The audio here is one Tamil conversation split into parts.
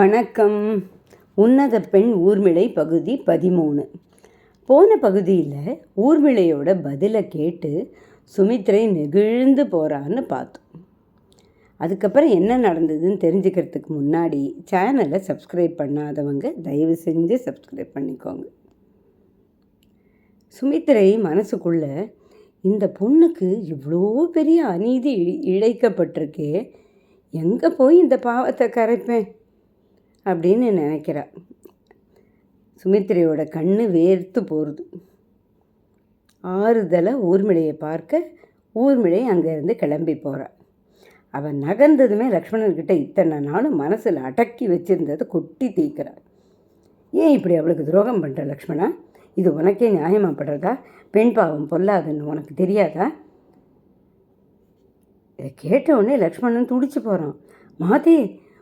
வணக்கம். உன்னத பெண் ஊர்மிளை பகுதி பதிமூணு. போன பகுதியில் ஊர்மிளையோட பதிலை கேட்டு சுமித்ரை நெகிழ்ந்து போகிறான்னு பார்த்தோம். அதுக்கப்புறம் என்ன நடந்ததுன்னு தெரிஞ்சுக்கிறதுக்கு முன்னாடி சேனலை சப்ஸ்கிரைப் பண்ணாதவங்க தயவு செஞ்சு சப்ஸ்கிரைப் பண்ணிக்கோங்க. சுமித்ரை மனசுக்குள்ள இந்த பொண்ணுக்கு இவ்வளோ பெரிய அநீதி இழைக்கப்பட்டிருக்கே. எங்கே போய் இந்த பாவத்தை கரைப்பேன்? அப்படின்னு நினைக்கிறா. சுமித்திரையோட கண்ணு வேர்த்து போகிறது ஆறுதலை ஊர்மிளையை பார்க்க ஊர்மிளை அங்கேருந்து கிளம்பி போகிறாள் அவன் நகர்ந்ததுமே லக்ஷ்மணன்கிட்ட இத்தனை நாளும் மனசில் அடக்கி வச்சிருந்ததை கொட்டி தீக்கிறா. ஏன் இப்படி அவளுக்கு துரோகம் பண்ணுற லக்ஷ்மணா? இது உனக்கே நியாயமாப்படுறதா பெண் பாவம் பொல்லாதுன்னு உனக்கு தெரியாதா? இதை கேட்டவுடனே லக்ஷ்மணன் துடிச்சு போகிறான் மாதே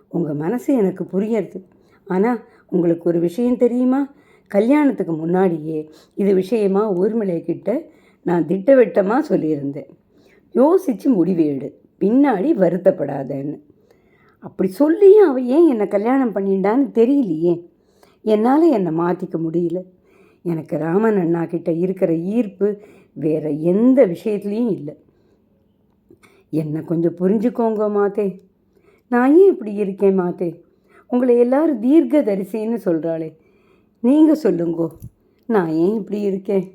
உங்கள் மனசு எனக்கு புரியறது ஆனால் உங்களுக்கு ஒரு விஷயம் தெரியுமா? கல்யாணத்துக்கு முன்னாடியே இது விஷயமா ஊர்மிளை நான் திட்டவட்டமாக சொல்லியிருந்தேன். யோசித்து முடிவு எடு. பின்னாடி வருத்தப்படாதேன்னு. அப்படி சொல்லியும் அவள் ஏன் என்னை கல்யாணம் பண்ணிட்டான்னு தெரியலையே. என்னால் என்னை மாற்றிக்க முடியல. எனக்கு ராமன் அண்ணா கிட்ட இருக்கிற ஈர்ப்பு வேற எந்த விஷயத்துலேயும் இல்லை. என்னை கொஞ்சம் புரிஞ்சுக்கோங்க மாத்தே நான் ஏன் இப்படி இருக்கேன் மாத்தே உங்களை எல்லாரும் தீர்க்கதரிசின்னு சொல்கிறாளே நீங்கள் சொல்லுங்கோ. நான் ஏன் இப்படி இருக்கேன்?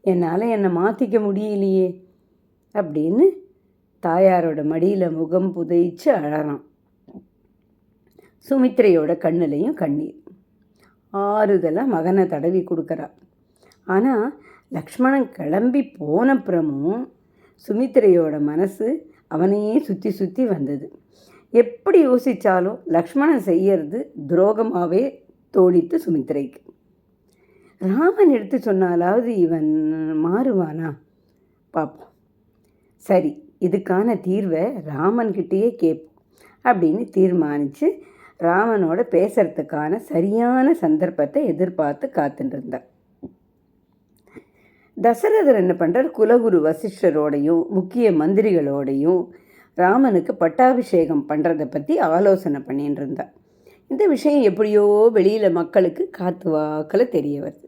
என்னால் என்னை மாற்றிக்க முடியலையே. அப்படின்னு தாயாரோட மடியில் முகம் புதைச்சு அழறான். சுமித்ரையோட கண்ணுலையும் கண்ணீர். ஆறுதலாக மகனை தடவி கொடுக்குறா. ஆனால் லக்ஷ்மணன் கிளம்பி போனப்புறமும் சுமித்ரையோட மனசு அவனையே சுற்றி சுற்றி வந்தது. எப்படி யோசித்தாலும் லக்ஷ்மணன் செய்யறது துரோகமாகவே தோணித்து சுமித்ரைக்கு. ராமன் எடுத்து சொன்னாலாவது இவன் மாறுவானா? பார்ப்போம் சரி இதுக்கான தீர்வை ராமன்கிட்டயே கேட்போம் அப்படின்னு தீர்மானித்து ராமனோட பேசுறதுக்கான சரியான சந்தர்ப்பத்தை எதிர்பார்த்து காத்துட்டு தசரதர் என்ன பண்ணுறார் குலகுரு வசிஷ்டரோடையும் முக்கிய மந்திரிகளோடையும் ராமனுக்கு பட்டாபிஷேகம் பண்ணுறதை பற்றி ஆலோசனை பண்ணிட்டு இருந்தார் இந்த விஷயம் எப்படியோ வெளியில் மக்களுக்கு காத்து வாக்கில் தெரிய வருது.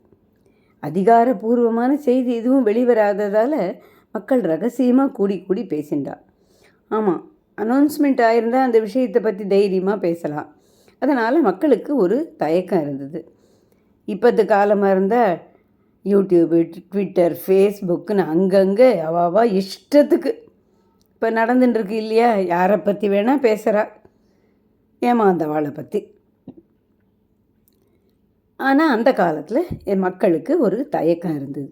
அதிகாரபூர்வமான செய்தி எதுவும் வெளிவராததால் மக்கள் ரகசியமாக கூடி கூடி பேசிண்டா ஆமாம் அனௌன்ஸ்மெண்ட் ஆயிருந்தால் அந்த விஷயத்தை பற்றி தைரியமாக பேசலாம். அதனால் மக்களுக்கு ஒரு தயக்கம் இருந்தது. இப்போத்து காலமாக இருந்தால் யூடியூபு ட்விட்டர் ஃபேஸ்புக்குன்னு அங்கங்கே அவாவா இஷ்டத்துக்கு இப்போ நடந்துட்டுருக்கு இல்லையா? யாரை பற்றி வேணால் பேசுகிறா ஏமாந்தவாளை பற்றி ஆனால் அந்த காலத்தில் என் மக்களுக்கு ஒரு தயக்கம் இருந்தது.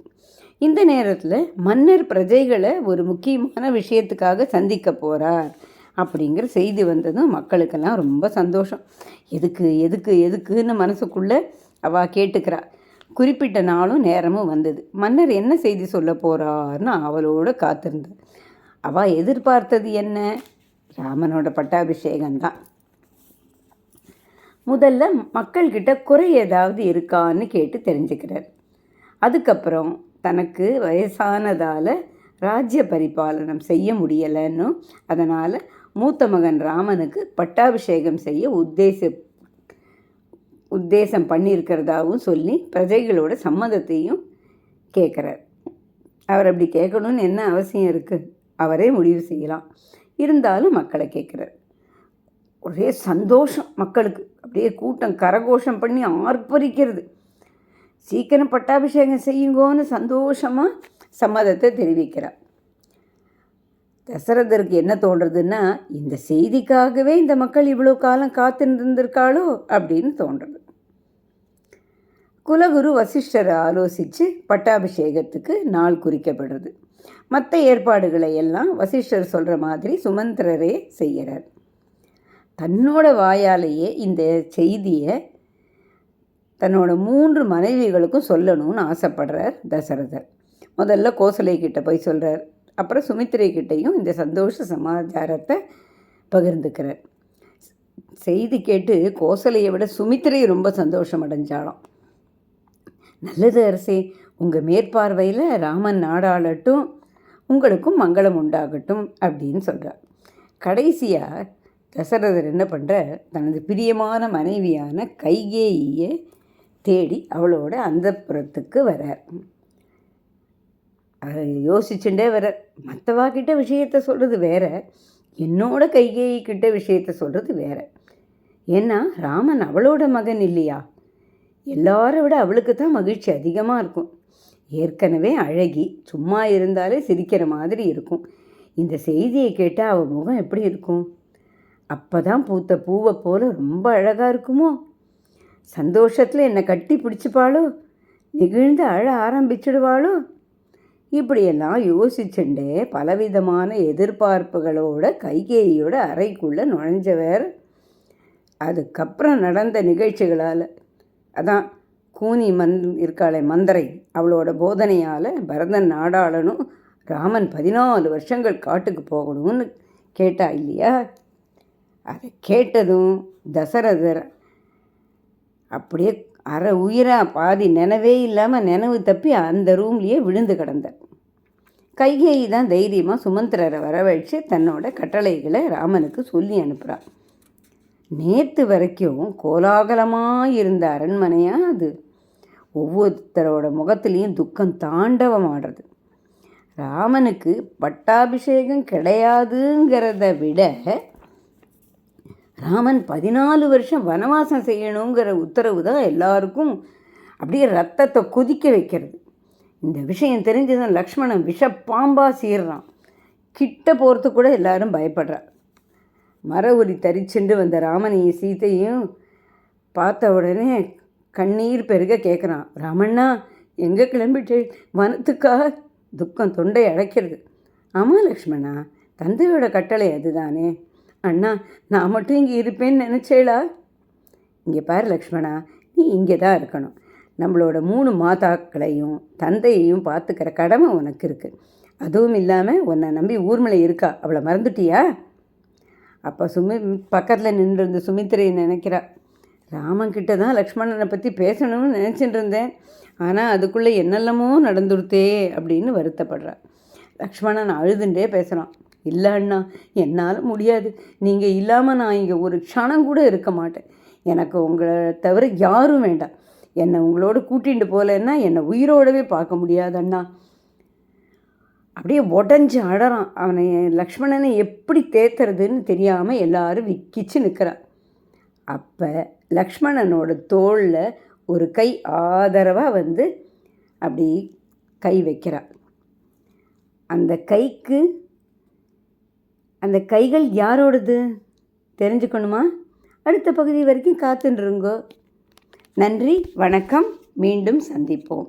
இந்த நேரத்தில் மன்னர் பிரஜைகளை ஒரு முக்கியமான விஷயத்துக்காக சந்திக்க போகிறார் அப்படிங்கிற செய்தி வந்ததும் மக்களுக்கெல்லாம் ரொம்ப சந்தோஷம். எதுக்கு எதுக்கு எதுக்குன்னு மனசுக்குள்ளே அவள் கேட்டுக்கிறா. குறிப்பிட்ட நாளும் நேரமும் வந்தது. மன்னர் என்ன செய்தி சொல்ல போகிறார்னு அவளோட காத்திருந்தார் அவள் எதிர்பார்த்தது என்ன? ராமனோட பட்டாபிஷேகம்தான். முதல்ல மக்கள்கிட்ட குறை ஏதாவது இருக்கான்னு கேட்டு தெரிஞ்சுக்கிறார். அதுக்கப்புறம் தனக்கு வயசானதால் ராஜ்ய பரிபாலனம் செய்ய முடியலைன்னும் அதனால் மூத்த மகன் ராமனுக்கு பட்டாபிஷேகம் செய்ய உத்தேச உத்தேசம் பண்ணியிருக்கிறதாவும் சொல்லி பிரஜைகளோட சம்மதத்தையும் கேட்குறார் அவர் அப்படி கேட்கணும்னு என்ன அவசியம் இருக்குது அவரே முடிவு செய்யலாம். இருந்தாலும் மக்களை கேட்குறார். ஒரே சந்தோஷம் மக்களுக்கு. அப்படியே கூட்டம் கரகோஷம் பண்ணி ஆர்ப்பரிக்கிறது. சீக்கிரம் பட்டாபிஷேகம் செய்யுங்கோன்னு சந்தோஷமாக சம்மதத்தை தெரிவிக்கிறார். தசரதருக்கு என்ன தோன்றதுன்னா இந்த செய்திக்காகவே இந்த மக்கள் இவ்வளோ காலம் காத்திருந்திருக்காளோ இருந்திருக்காளோ அப்படின்னு தோன்றது. குலகுரு வசிஷ்டரை ஆலோசித்து பட்டாபிஷேகத்துக்கு நாள் குறிக்கப்படுறது. மற்ற ஏற்பாடுகளை எல்லாம் வசிஷ்டர் சொல்கிற மாதிரி சுமந்திரரே செய்கிறார். தன்னோட வாயாலேயே இந்த செய்தியை தன்னோட மூன்று மனைவிகளுக்கும் சொல்லணும்னு ஆசைப்படுறார் தசரதர். முதல்ல கோசலை கிட்ட போய் சொல்கிறார் அப்புறம் சுமித்திரை கிட்டேயும் இந்த சந்தோஷ சமாச்சாரத்தை பகிர்ந்துக்கிறார். செய்தி கேட்டு கோசலையை விட சுமித்திரை ரொம்ப சந்தோஷம் அடைஞ்சாலும் நல்லது அரசே உங்கள் மேற்பார்வையில் ராமன் நாடாளட்டும் உங்களுக்கும் மங்களம் உண்டாகட்டும் அப்படின்னு சொல்கிறார் கடைசியாக தசரதர் என்ன பண்ணுற தனது பிரியமான மனைவியான கைகேயியை தேடி அவளோட அந்தப்புறத்துக்கு வரார் அவர் யோசிச்சுட்டே வரார் மற்றவா கிட்ட விஷயத்த சொல்கிறது வேற. என்னோட கைகேயி கிட்ட விஷயத்த சொல்கிறது வேற. ஏன்னா ராமன் அவளோட மகன் இல்லையா? எல்லாரை விட அவளுக்கு தான் மகிழ்ச்சி அதிகமாக இருக்கும். ஏற்கனவே அழகி சும்மா இருந்தாலே சிரிக்கிற மாதிரி இருக்கும். இந்த செய்தியை கேட்டால் அவள் முகம் எப்படி இருக்கும்? அப்போ தான் பூத்த பூவை போல ரொம்ப அழகாக இருக்குமோ? சந்தோஷத்தில் என்னை கட்டி பிடிச்சிப்பாளோ? நெகிழ்ந்து அழ ஆரம்பிச்சிடுவாளோ? இப்படியெல்லாம் யோசிச்சுண்டே பலவிதமான எதிர்பார்ப்புகளோட கைகேயோட அறைக்குள்ளே நுழைஞ்சவர். அதுக்கப்புறம் நடந்த நிகழ்ச்சிகளால். அதான் கூனி மந் இருக்காளே மந்தரை. அவளோட போதனையால் பரதன் நாடாளனும் ராமன் பதினாலு வருஷங்கள் காட்டுக்கு போகணும்னு கேட்டா இல்லையா? அதை கேட்டதும் தசரதர் அப்படியே அரை உயிராக பாதி நினைவே இல்லாமல் நினைவு தப்பி அந்த ரூம்லேயே விழுந்து கிடந்தார். கைகேயி தான் தைரியமாக சுமந்திரரை வரவழைச்சு தன்னோட கட்டளைகளை ராமனுக்கு சொல்லி அனுப்புகிறான் நேற்று வரைக்கும் கோலாகலமாக இருந்த அரண்மனையாக அது? ஒவ்வொருத்தரோட முகத்திலையும் துக்கம் தாண்டவம் ஆடுறது ராமனுக்கு பட்டாபிஷேகம் கிடையாதுங்கிறத விட ராமன் பதினாலு வருஷம் வனவாசம் செய்யணுங்கிற உத்தரவு தான் எல்லாருக்கும் அப்படியே ரத்தத்தை கொதிக்க வைக்கிறது. இந்த விஷயம் தெரிஞ்சதும் லக்ஷ்மணன் விஷப்பாம்பாக சீர்றான். கிட்ட போகிறதுக்கு கூட எல்லாரும் பயப்படுறா மர உரி தரிச்சென்று வந்த ராமனையும் சீத்தையும் பார்த்த உடனே கண்ணீர் பெருக கேட்குறான் ராமண்ணா எங்கே கிளம்பிட்டு மனத்துக்கா துக்கம் தொண்டை அடைக்கிறது. ஆமாம் லக்ஷ்மணா தந்தையோட கட்டளை அதுதானே? அண்ணா நான் மட்டும் இங்கே இருப்பேன்னு நினச்சேளா? இங்கே பாரு லக்ஷ்மணா நீ இங்கே தான் இருக்கணும். நம்மளோட மூணு மாதாக்களையும் தந்தையையும் பார்த்துக்கிற கடமை உனக்கு இருக்குது அதுவும் இல்லாமல் உன்னை நம்பி ஊர்மலை இருக்கா? அவளை மறந்துட்டியா? அப்போ சுமி பக்கத்தில் நின்றுருந்த சுமித்திரையை நினைக்கிறா. ராமன்கிட்ட தான் லக்ஷ்மணனை பற்றி பேசணும்னு நினச்சிட்டு இருந்தேன் ஆனால் அதுக்குள்ளே என்னெல்லாமோ நடந்துருத்தே அப்படின்னு வருத்தப்படுறா லக்ஷ்மணன் அழுதுண்டே பேசுகிறான் இல்லை அண்ணா என்னால் முடியாது. நீங்கள் இல்லாமல் நான் இங்கே ஒரு க்ஷணம் கூட இருக்க மாட்டேன். எனக்கு உங்களை தவிர யாரும் வேண்டாம். என்னை உங்களோட கூட்டிகிட்டு போகலன்னா என்னை உயிரோடவே பார்க்க முடியாது அண்ணா. அப்படியே உடஞ்சி அழறான். அவனை லக்ஷ்மணனை எப்படி தேத்துறதுன்னு தெரியாமல் எல்லாரும் விக்கிச்சு நிற்கிறான் அப்போ லக்ஷ்மணனோட தோளில் ஒரு கை ஆதரவாக வந்து அப்படி கை வைக்கிறாள் அந்த கைக்கு அந்த கைகள் யாரோடது? தெரிஞ்சுக்கணுமா? அடுத்த பகுதி வரைக்கும் காத்துருங்கோ நன்றி வணக்கம். மீண்டும் சந்திப்போம்.